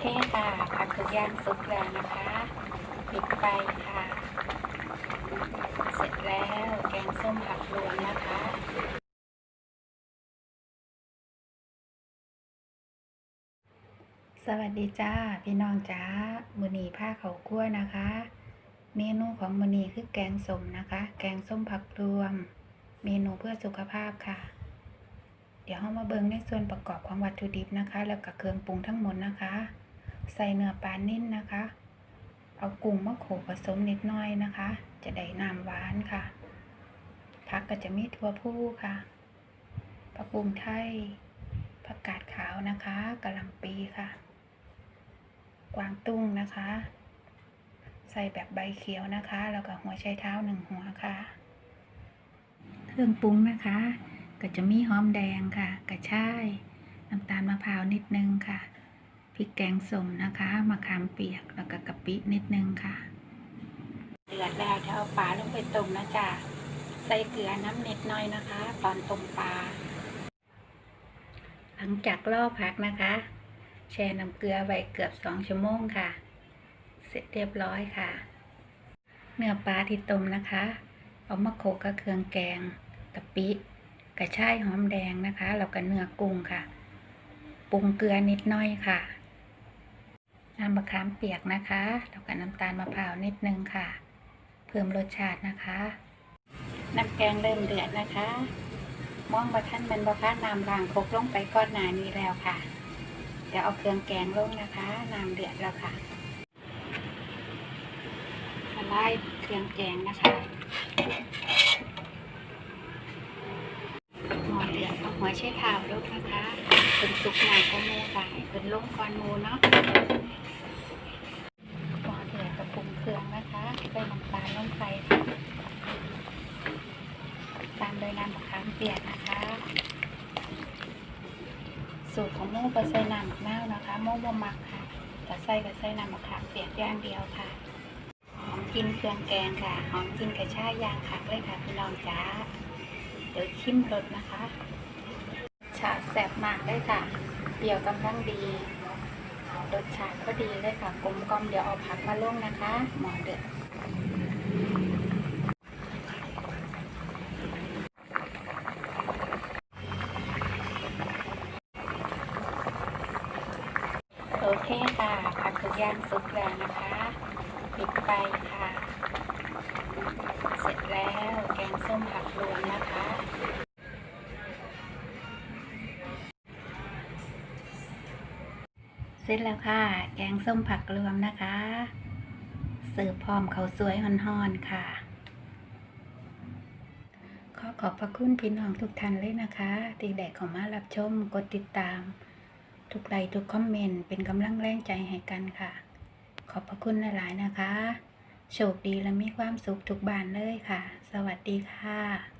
เคค่ะผักทุกอย่างสุกแล้วนะคะปิดไฟค่ะ เสร็จแล้วแกงส้มผักรวมนะคะสวัสดีจ้าพี่น้องจ้ามือนีผ้าเขาวคั่วนะคะ เมนูของมือนีคือแกงส้มนะคะ แกงส้มผักรวม เมนูเพื่อสุขภาพค่ะ เดี๋ยวเรามาเบิ่งในส่วนประกอบของวัตถุดิบนะคะ แล้วก็เครื่องปรุงทั้งหมดนะคะ ใส่เนื้อปลานิ่นนะคะ เอากุ้งมะโขผสมนิดหน่อยนะคะ จะได้น้ำหวานค่ะ ผักก็จะมีถั่วพูค่ะผักบุ้งไทยผักกาดขาวนะคะกะหล่ำปีค่ะ กวางตุ้งนะคะ ใส่แบบใบเขียวนะคะ แล้วก็หัวไชเท้าหนึ่งหัวค่ะ เครื่องปรุงนะคะ ก็จะมีหอมแดงค่ะ กระชาย น้ำตาลมะพร้าวนิดนึงค่ะ พริกแกงส้มนะคะมะขามเปียกแล้วก็กะปินิดนึงค่ะ เดือดแล้วจะเอาปลาลงไปต้มนะจ๊ะใส่เกลือน้ำนิดหน่อยนะคะ ตอนต้มปลา หลังจากลอกผักนะคะ แช่น้ำเกลือไว้เกือบสองชั่วโมงค่ะ เสร็จเรียบร้อยค่ะ เนื้อปลาที่ต้มนะคะ เอามาโขลกกับเครื่องแกงกะปิกระชายหอมแดงนะคะแล้วก็เนื้อกุ้งค่ะ ปรุงเกลือนิดหน่อยค่ะ น้ำมะขามเปียกนะคะแล้วก็น้ำตาลมะพร้าวนิดนึงค่ะ เพิ่มรสชาตินะคะ น้ำแกงเริ่มเดือดนะคะมองบะท่านเป็นบะพาน้ำล้างคกลงไปก้อนหนานี้แล้วค่ะ เดี๋ยวเอาเครื่องแกงลงนะคะน้ำเดือดแล้วค่ะละลายเครื่องแกงนะคะหม้อเดือดเอาหัวใช้เท้าลงนะคะเป็นสุกหนาของหมูค่เป็นลงก่อนมูเนาะหม้อเดือดกระปรุงเครื่องนะคะ ใส่น้ำตาลลงไปตามโดยน้ำมะขามเปียกนะคะ สูตรของโม่ก็ใส่น้ำมะนาวนะคะ โม่บ่มักค่ะแต่ใส่ก็ใส่น้ำมะขามเปียกย่างเดียวค่ะหอมกินเครื่องแกงค่ะหอมกินกระชายย่างคักเลยค่ะพี่น้องจ้าเดี๋ยวชิมรสนะคะชาแซ่บมากเลยค่ะ เปรี้ยวกำลังดี รสชาติก็ดีเลยค่ะ กลมกล่อมเดี๋ยวเอาผักมาลงนะคะ หมอเดือด โอเคค่ะผักทุกอย่างสุกแล้วนะคะปิดไฟค่ะ เสร็จแล้วแกงส้มผักรวมนะคะเสร็จแล้วค่ะ แกงส้มผักรวมนะคะ เสิร์ฟพร้อมข้าสวยฮอนๆค่ะ ขอขอบพระคุณพี่น้องทุกท่านเลยนะคะที่ได้เข้ามารับชมกดติดตาม ทุกไลค์ทุกคอมเมนต์เป็นกำลังแรงใจให้กันค่ะ ขอบพระคุณหลายๆนะคะ โชคดีและมีความสุขทุกบานเลยค่ะ สวัสดีค่ะ